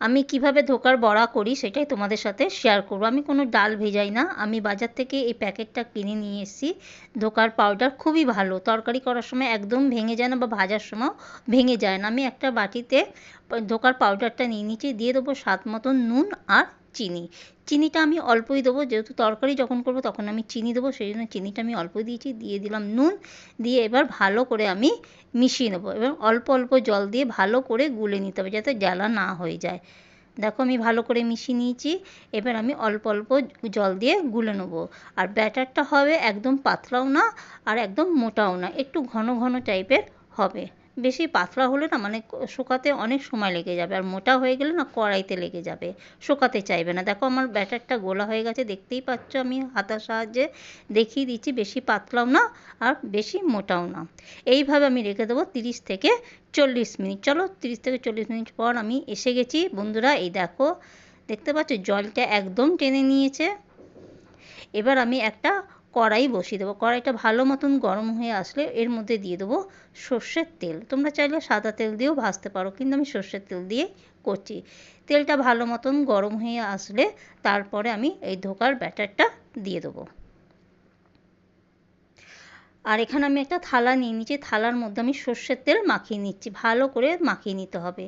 আমি কীভাবে ধোকার বড়া করি সেটাই তোমাদের সাথে শেয়ার করব। আমি কোনো ডাল ভেজাই না। আমি বাজার থেকে এই প্যাকেটটা কিনে নিয়ে এসেছি। ধোকার পাউডার খুবই ভালো। তরকারি করার সময় একদম ভেঙে যায় না বা ভাজার সময় ভেঙে যায় না। আমি একটা বাটিতে ধোকার পাউডারটা নিয়ে নিচ্ছি দিয়ে দেবো স্বাদ মতন নুন আর চিনি। চিনিটা আমি অল্পই দেবো, যেহেতু তরকারি যখন করব তখন আমি চিনি দেবো, সেই জন্য চিনিটা আমি অল্প দিয়েছি, দিয়ে দিলাম নুন, দিয়ে এবার ভালো করে আমি মিশিয়ে নেব। এবং অল্প অল্প জল দিয়ে ভালো করে গুলে নিতে হবে যাতে জ্বালা না হয়ে যায়। দেখো আমি ভালো করে মিশিয়ে নিয়েছি, এবার আমি অল্প অল্প জল দিয়ে গুলে নেব। আর ব্যাটারটা হবে একদম পাতলাও না আর একদম মোটাও না, একটু ঘন ঘন টাইপের হবে। বেশি পাতলা হলে না মানে শুকাতে অনেক সময় লেগে যাবে। আর মোটা হয়ে গেলে না কড়াইতে লেগে যাবে। শুকাতে চাইবে না। দেখো আমার ব্যাটারটা গোলা হয়ে গেছে, দেখতেই পাচ্ছ আমি হাতার সাহায্যে দেখিয়ে দিচ্ছি, বেশি পাতলাও না আর বেশি মোটাও না। এইভাবে আমি রেখে দেবো তিরিশ থেকে চল্লিশ মিনিট। চলো তিরিশ থেকে চল্লিশ মিনিট পর আমি এসে গেছি। বন্ধুরা, এই দেখো, দেখতে পাচ্ছ জলটা একদম টেনে নিয়েছে। এবার আমি একটা কড়াই বসিয়ে দেবো। কড়াইটা ভালো মতন গরম হয়ে আসলে এর মধ্যে দিয়ে দেবো সর্ষের তেল। তোমরা চাইলে সাদা তেল দিয়েও ভাজতে পারো, কিন্তু আমি সর্ষের তেল দিয়ে করছি। তেলটা ভালো মতন গরম হয়ে আসলে তারপরে আমি এই ধোকার ব্যাটারটা দিয়ে দেবো। আর এখানে আমি একটা থালা নিয়ে নিচ্ছি। থালার মধ্যে আমি সর্ষের তেল মাখিয়ে নিচ্ছি। ভালো করে মাখিয়ে নিতে হবে।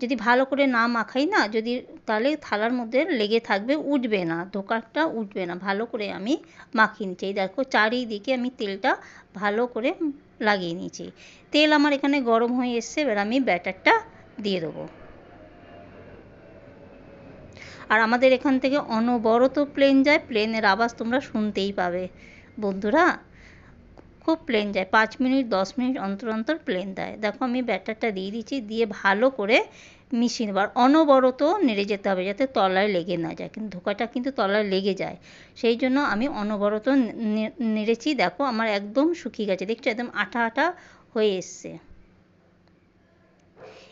যদি ভালো করে না মাখাই না, যদি তাহলে থালার মধ্যে লেগে থাকবে, উঠবে না। ধোকাটা উঠবে না। ভালো করে আমি মাখিয়ে নিচ্ছি। এই দেখো, চারিদিকে আমি তেলটা ভালো করে লাগিয়ে নিয়েছি তেল আমার এখানে গরম হয়ে এসছে। এবার আমি ব্যাটারটা দিয়ে দেবো। আর আমাদের এখান থেকে অনবরত প্লেন যায়। প্লেনের আওয়াজ তোমরা শুনতেই পাবে। বন্ধুরা খুব প্লেন যায়। পাঁচ মিনিট, দশ মিনিট অন্তর অন্তর প্লেন দেয়। দেখো আমি ব্যাটারটা দিয়ে দিচ্ছি, দিয়ে ভালো করে মিশিয়ে নেবার অনবরত নেড়ে যেতে হবে যাতে তলায় লেগে না যায়। কিন্তু ধোকাটা কিন্তু তলায় লেগে যায়। সেই জন্য আমি অনবরত নেড়েছি। দেখো আমার একদম শুকিয়ে গেছে। দেখছ একদম আঠা আঠা হয়ে এসছে।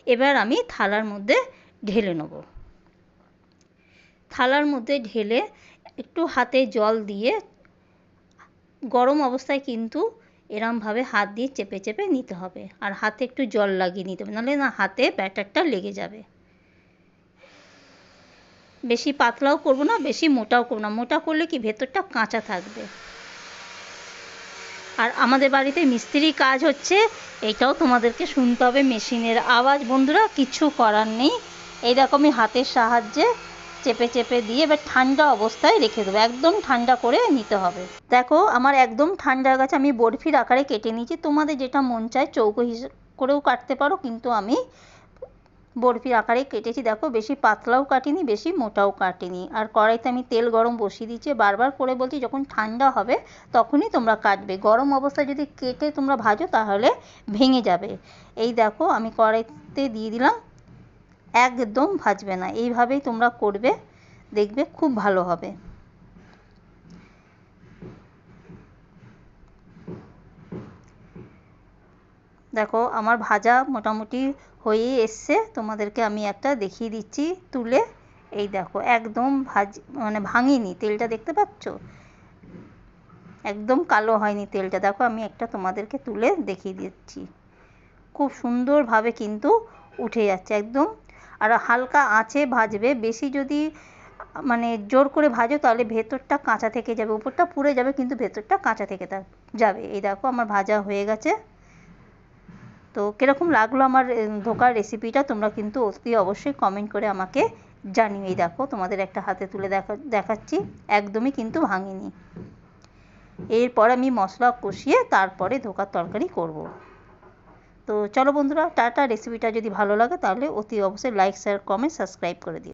এবার আমি থালার মধ্যে ঢেলে নেব। থালার মধ্যে ঢেলে একটু হাতে জল দিয়ে গরম অবস্থায় কিন্তু এরমভাবে হাত দিয়ে চেপে চেপে নিতে হবে। আর হাতে একটু জল লাগিয়ে নিতে হবে, নাহলে না হাতে ব্যাটারটা লেগে যাবে। বেশি পাতলাও করব না, বেশি মোটাও করব না। মোটা করলে কি ভেতরটা কাঁচা থাকবে? আর আমাদের বাড়িতে মিস্ত্রি কাজ হচ্ছে, এটাও তোমাদেরকে শুনতে হবে মেশিনের আওয়াজ। বন্ধুরা, কিছু করার নেই। এই রকমই হাতের সাহায্যে চেপে চেপে দিয়ে এবার ঠান্ডা অবস্থায় রেখে দেবো। একদম ঠান্ডা করে নিতে হবে। দেখো, আমার একদম ঠান্ডা গাছ আমি বরফির আকারে কেটে নিয়েছি। তোমাদের যেটা মন চায় চৌকো হিসেবে করেও কাটতে পারো, কিন্তু আমি বরফির আকারে কেটেছি। দেখো, বেশি পাতলাও কাটিনি, বেশি মোটাও কাটিনি। আর কড়াইতে আমি তেল গরম বসিয়ে দিচ্ছি বারবার করে বলছি, যখন ঠান্ডা হবে, তখনই তোমরা কাটবে। গরম অবস্থায় যদি কেটে তোমরা ভাজো, তাহলে ভেঙে যাবে। এই দেখো, আমি কড়াইতে দিয়ে দিলাম। একদম ভাজবে না। এইভাবেই তোমরা করবে, দেখবে খুব ভালো হবে। দেখো, আমার ভাজা মোটামুটি হয়েই এসছে। তোমাদেরকে আমি একটা দেখিয়ে দিচ্ছি তুলে। এই দেখো, একদম ভাজ মানে ভাঙিনি। তেলটা দেখতে পাচ্ছ? একদম কালো হয়নি তেলটা। দেখো, আমি একটা তোমাদেরকে তুলে দেখিয়ে দিচ্ছি। খুব সুন্দরভাবে কিন্তু উঠে যাচ্ছে। একদম আর হালকা আঁচে ভাজবে, বেশি যদি মানে জোর করে ভাজো তাহলে ভেতরটা কাঁচা থেকে যাবে, উপরটা পুড়ে যাবে কিন্তু ভেতরটা কাঁচা থেকে যাবে। এই দেখো আমার ভাজা হয়ে গেছে। তো কীরকম লাগল আমার ধোকার রেসিপিটা তোমরা কিন্তু অতি অবশ্যই কমেন্ট করে আমাকে জানিও। এই দেখো তোমাদের একটা হাতে তুলে দেখা, দেখাচ্ছি, একদমই কিন্তু ভাঙিনি। এরপর আমি মশলা কষিয়ে তারপরে ধোকার তরকারি করব। তো চলো বন্ধুরা, টাটা রেসিপিটা যদি ভালো লাগে তাহলে অতি অবশ্যই লাইক শেয়ার কমেন্ট সাবস্ক্রাইব করে দিও।